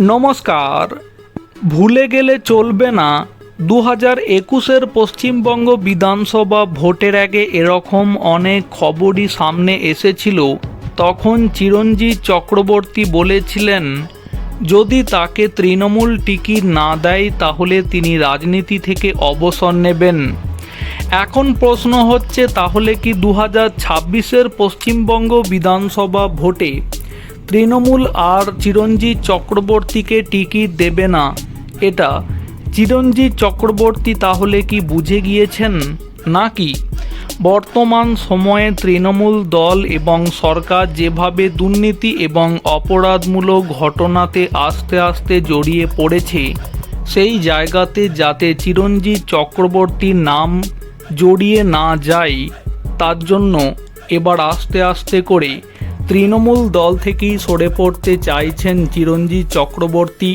নমস্কার। ভুলে গেলে চলবে না। দু হাজার একুশের পশ্চিমবঙ্গ বিধানসভা ভোটের আগে এরকম অনেক খবরই সামনে এসেছিল। তখন চিরঞ্জিত চক্রবর্তী বলেছিলেন, যদি তাকে তৃণমূল টিকিট না দেয়, তাহলে তিনি রাজনীতি থেকে অবসর নেবেন। এখন প্রশ্ন হচ্ছে, তাহলে কি দু হাজার ছাব্বিশের পশ্চিমবঙ্গ বিধানসভা ভোটে তৃণমূল আর চিরঞ্জিত চক্রবর্তীকে টিকিট দেবে না। এটা চিরঞ্জিত চক্রবর্তী তাহলে কি বুঝে গিয়েছেন? নাকি? বর্তমান সময়ে তৃণমূল দল এবং সরকার যেভাবে দুর্নীতি এবং অপরাধমূলক ঘটনাতে আস্তে আস্তে জড়িয়ে পড়েছে, সেই জায়গাতে যাতে চিরঞ্জিত চক্রবর্তীর নাম জড়িয়ে না যায়, তার জন্য এবার আস্তে আস্তে করে তৃণমূল দল থেকেই সরে পড়তে চাইছেন চিরঞ্জিত চক্রবর্তী।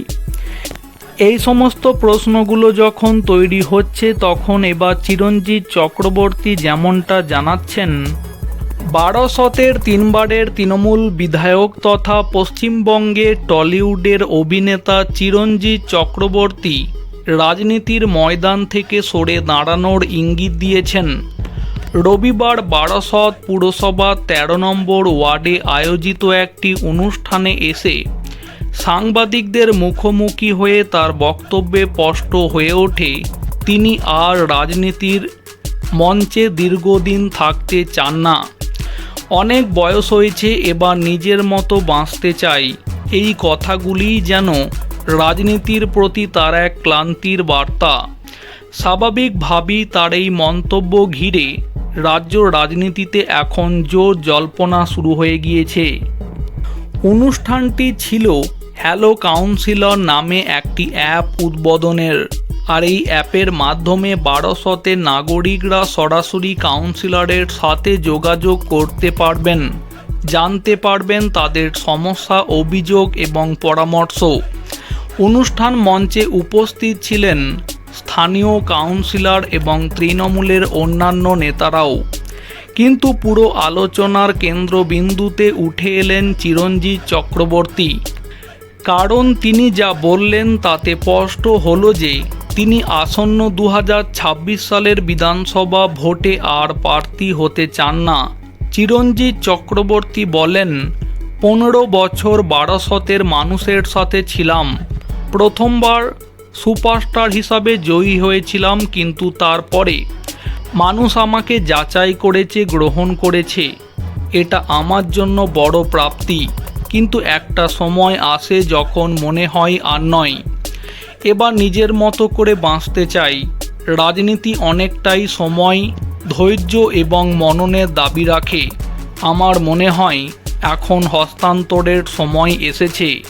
এই সমস্ত প্রশ্নগুলো যখন তৈরি হচ্ছে, তখন এবার চিরঞ্জিত চক্রবর্তী যেমনটা জানাচ্ছেন, বারোশতের তিনবারের তৃণমূল বিধায়ক তথা পশ্চিমবঙ্গে টলিউডের অভিনেতা চিরঞ্জিত চক্রবর্তী রাজনীতির ময়দান থেকে সরে দাঁড়ানোর ইঙ্গিত দিয়েছেন। রবিবার বারাসত পুরসভা তেরো নম্বর ওয়ার্ডে আয়োজিত একটি অনুষ্ঠানে এসে সাংবাদিকদের মুখোমুখি হয়ে তার বক্তব্যে স্পষ্ট হয়ে ওঠে, তিনি আর রাজনীতির মঞ্চে দীর্ঘদিন থাকতে চান না। অনেক বয়স হয়েছে এবার নিজের মতো বাঁচতে চাই। এই কথাগুলিই যেন রাজনীতির প্রতি তার এক ক্লান্তির বার্তা। স্বাভাবিকভাবেই তার এই মন্তব্য ঘিরে রাজ্য রাজনীতিতে এখন জোর জল্পনা শুরু হয়ে গিয়েছে। অনুষ্ঠানটি ছিল হ্যালো কাউন্সিলর নামে একটি অ্যাপ উদ্বোধনের। আর এই অ্যাপের মাধ্যমে বারোশতে নাগরিকরা সরাসরি কাউন্সিলরের সাথে যোগাযোগ করতে পারবেন, জানতে পারবেন তাদের সমস্যা, অভিযোগ এবং পরামর্শ। অনুষ্ঠান মঞ্চে উপস্থিত ছিলেন স্থানীয় কাউন্সিলর এবং তৃণমূলের অন্যান্য নেতারাও। কিন্তু পুরো আলোচনার কেন্দ্রবিন্দুতে উঠে এলেন চিরঞ্জিত চক্রবর্তী। কারণ তিনি যা বললেন তাতে স্পষ্ট হলো যে, তিনি আসন্ন দু হাজার ছাব্বিশ সালের বিধানসভা ভোটে আর প্রার্থী হতে চান না। চিরঞ্জিত চক্রবর্তী বলেন, পনেরো বছর বারাসতের মানুষের সাথে ছিলাম। প্রথমবার সুপারস্টার হিসাবে জয়ী হয়েছিলাম কিন্তু তারপরে মানুষ আমাকে যাচাই করেছে, গ্রহণ করেছে। এটা আমার জন্য বড় প্রাপ্তি। কিন্তু একটা সময় আসে যখন মনে হয় আর নয়। এবার নিজের মতো করে বাঁচতে চাই। রাজনীতি অনেকটাই সময়, ধৈর্য এবং মননের দাবি রাখে। আমার মনে হয় এখন হস্তান্তরের সময় এসেছে।